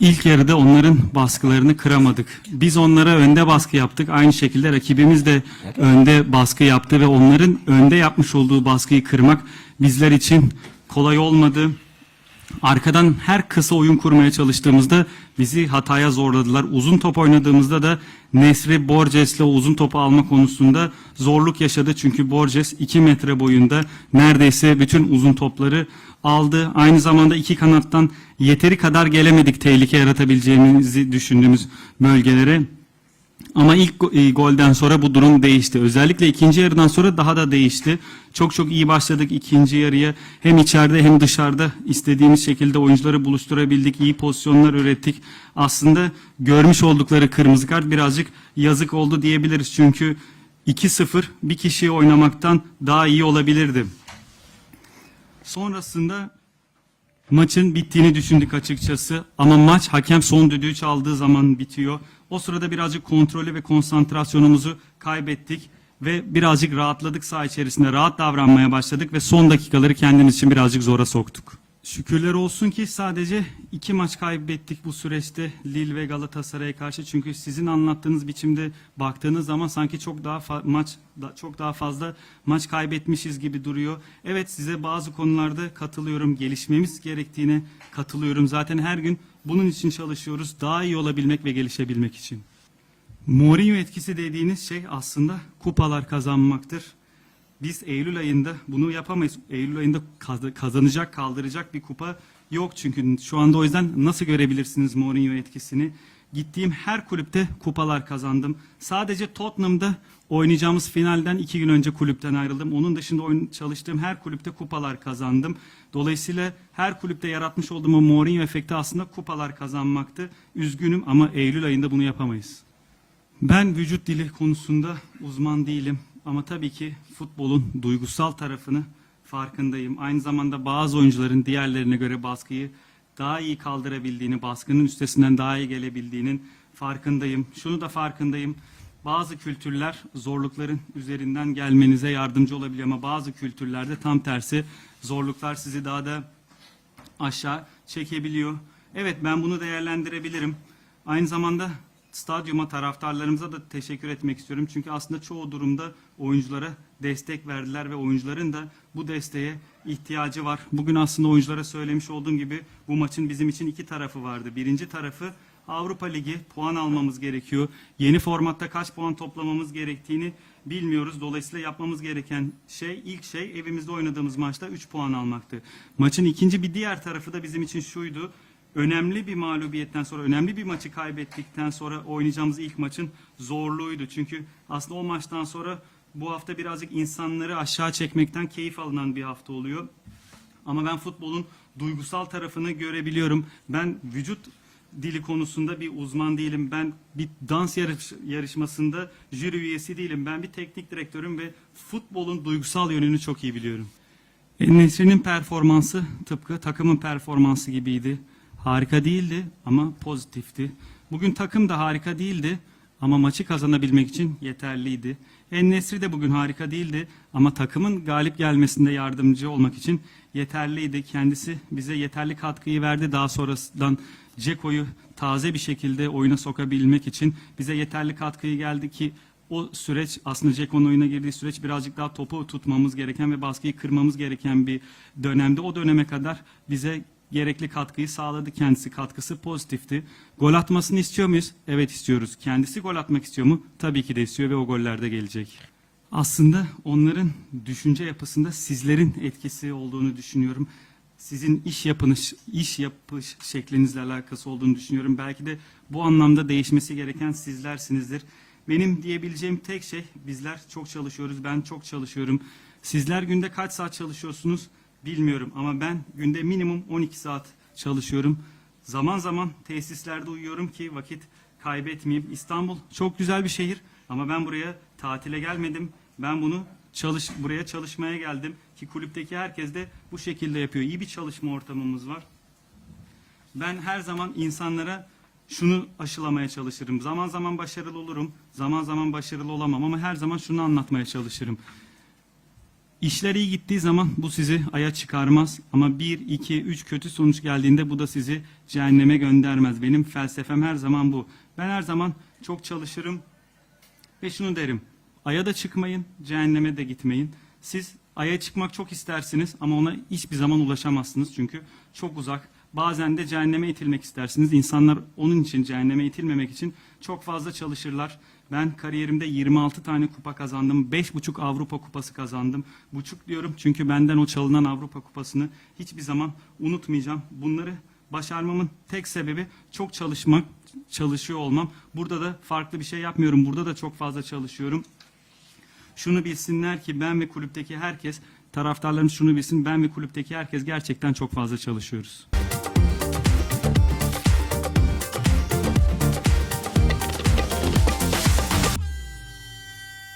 İlk yarıda onların baskılarını kıramadık. Biz onlara önde baskı yaptık. Aynı şekilde rakibimiz de önde baskı yaptı ve onların önde yapmış olduğu baskıyı kırmak bizler için kolay olmadı. Arkadan her kısa oyun kurmaya çalıştığımızda bizi hataya zorladılar. Uzun top oynadığımızda da Nesri Borges'le uzun topu alma konusunda zorluk yaşadı. Çünkü Borges 2 metre boyunda neredeyse bütün uzun topları aldı. Aynı zamanda iki kanattan yeteri kadar gelemedik tehlike yaratabileceğimizi düşündüğümüz bölgelere. Ama ilk e, golden sonra bu durum değişti. Özellikle ikinci yarıdan sonra daha da değişti. Çok çok iyi başladık ikinci yarıya. Hem içeride hem dışarıda istediğimiz şekilde oyuncuları buluşturabildik. iyi pozisyonlar ürettik. Aslında görmüş oldukları kırmızı kart birazcık yazık oldu diyebiliriz. Çünkü 2-0 bir kişiyi oynamaktan daha iyi olabilirdi. Sonrasında Maçın bittiğini düşündük açıkçası ama maç hakem son düdüğü çaldığı zaman bitiyor. O sırada birazcık kontrolü ve konsantrasyonumuzu kaybettik ve birazcık rahatladık saha içerisinde. Rahat davranmaya başladık ve son dakikaları kendimiz için birazcık zora soktuk. Şükürler olsun ki sadece iki maç kaybettik bu süreçte Lille ve Galatasaray'a karşı. Çünkü sizin anlattığınız biçimde baktığınız zaman sanki çok daha maç da- çok daha fazla maç kaybetmişiz gibi duruyor. Evet size bazı konularda katılıyorum. Gelişmemiz gerektiğine katılıyorum. Zaten her gün bunun için çalışıyoruz. Daha iyi olabilmek ve gelişebilmek için. Mourinho etkisi dediğiniz şey aslında kupalar kazanmaktır. Biz Eylül ayında bunu yapamayız. Eylül ayında kaz- kazanacak, kaldıracak bir kupa yok çünkü şu anda o yüzden nasıl görebilirsiniz Mourinho etkisini? Gittiğim her kulüpte kupalar kazandım. Sadece Tottenham'da oynayacağımız finalden iki gün önce kulüpten ayrıldım. Onun dışında oyun, çalıştığım her kulüpte kupalar kazandım. Dolayısıyla her kulüpte yaratmış olduğum o Mourinho efekti aslında kupalar kazanmaktı. Üzgünüm ama Eylül ayında bunu yapamayız. Ben vücut dili konusunda uzman değilim ama tabii ki futbolun duygusal tarafını farkındayım. Aynı zamanda bazı oyuncuların diğerlerine göre baskıyı daha iyi kaldırabildiğini, baskının üstesinden daha iyi gelebildiğinin farkındayım. Şunu da farkındayım. Bazı kültürler zorlukların üzerinden gelmenize yardımcı olabiliyor ama bazı kültürlerde tam tersi zorluklar sizi daha da aşağı çekebiliyor. Evet ben bunu değerlendirebilirim. Aynı zamanda stadyuma taraftarlarımıza da teşekkür etmek istiyorum. Çünkü aslında çoğu durumda oyunculara destek verdiler ve oyuncuların da bu desteğe ihtiyacı var. Bugün aslında oyunculara söylemiş olduğum gibi bu maçın bizim için iki tarafı vardı. Birinci tarafı Avrupa Ligi puan almamız gerekiyor. Yeni formatta kaç puan toplamamız gerektiğini bilmiyoruz. Dolayısıyla yapmamız gereken şey ilk şey evimizde oynadığımız maçta 3 puan almaktı. Maçın ikinci bir diğer tarafı da bizim için şuydu. Önemli bir mağlubiyetten sonra, önemli bir maçı kaybettikten sonra oynayacağımız ilk maçın zorluğuydu. Çünkü aslında o maçtan sonra bu hafta birazcık insanları aşağı çekmekten keyif alınan bir hafta oluyor. Ama ben futbolun duygusal tarafını görebiliyorum. Ben vücut dili konusunda bir uzman değilim. Ben bir dans yarış, yarışmasında jüri üyesi değilim. Ben bir teknik direktörüm ve futbolun duygusal yönünü çok iyi biliyorum. Nesri'nin performansı tıpkı takımın performansı gibiydi. Harika değildi ama pozitifti. Bugün takım da harika değildi ama maçı kazanabilmek için yeterliydi. En-Nesri de bugün harika değildi ama takımın galip gelmesinde yardımcı olmak için yeterliydi. Kendisi bize yeterli katkıyı verdi. Daha sonrasından Ceko'yu taze bir şekilde oyuna sokabilmek için bize yeterli katkıyı geldi ki o süreç aslında Ceko'nun oyuna girdiği süreç birazcık daha topu tutmamız gereken ve baskıyı kırmamız gereken bir dönemde. O döneme kadar bize gerekli katkıyı sağladı. Kendisi katkısı pozitifti. Gol atmasını istiyor muyuz? Evet istiyoruz. Kendisi gol atmak istiyor mu? Tabii ki de istiyor ve o goller de gelecek. Aslında onların düşünce yapısında sizlerin etkisi olduğunu düşünüyorum. Sizin iş yapınış, iş yapış şeklinizle alakası olduğunu düşünüyorum. Belki de bu anlamda değişmesi gereken sizlersinizdir. Benim diyebileceğim tek şey bizler çok çalışıyoruz. Ben çok çalışıyorum. Sizler günde kaç saat çalışıyorsunuz bilmiyorum ama ben günde minimum 12 saat çalışıyorum. Zaman zaman tesislerde uyuyorum ki vakit kaybetmeyeyim. İstanbul çok güzel bir şehir ama ben buraya tatile gelmedim. Ben bunu çalış buraya çalışmaya geldim ki kulüpteki herkes de bu şekilde yapıyor. İyi bir çalışma ortamımız var. Ben her zaman insanlara şunu aşılamaya çalışırım. Zaman zaman başarılı olurum, zaman zaman başarılı olamam ama her zaman şunu anlatmaya çalışırım. İşler iyi gittiği zaman bu sizi aya çıkarmaz ama 1, 2, 3 kötü sonuç geldiğinde bu da sizi cehenneme göndermez. Benim felsefem her zaman bu. Ben her zaman çok çalışırım ve şunu derim. Aya da çıkmayın, cehenneme de gitmeyin. Siz aya çıkmak çok istersiniz ama ona hiçbir zaman ulaşamazsınız çünkü çok uzak. Bazen de cehenneme itilmek istersiniz. İnsanlar onun için cehenneme itilmemek için çok fazla çalışırlar. Ben kariyerimde 26 tane kupa kazandım. 5,5 Avrupa kupası kazandım. Buçuk diyorum çünkü benden o çalınan Avrupa kupasını hiçbir zaman unutmayacağım. Bunları başarmamın tek sebebi çok çalışmak, çalışıyor olmam. Burada da farklı bir şey yapmıyorum. Burada da çok fazla çalışıyorum. Şunu bilsinler ki ben ve kulüpteki herkes, taraftarlarımız şunu bilsin, ben ve kulüpteki herkes gerçekten çok fazla çalışıyoruz.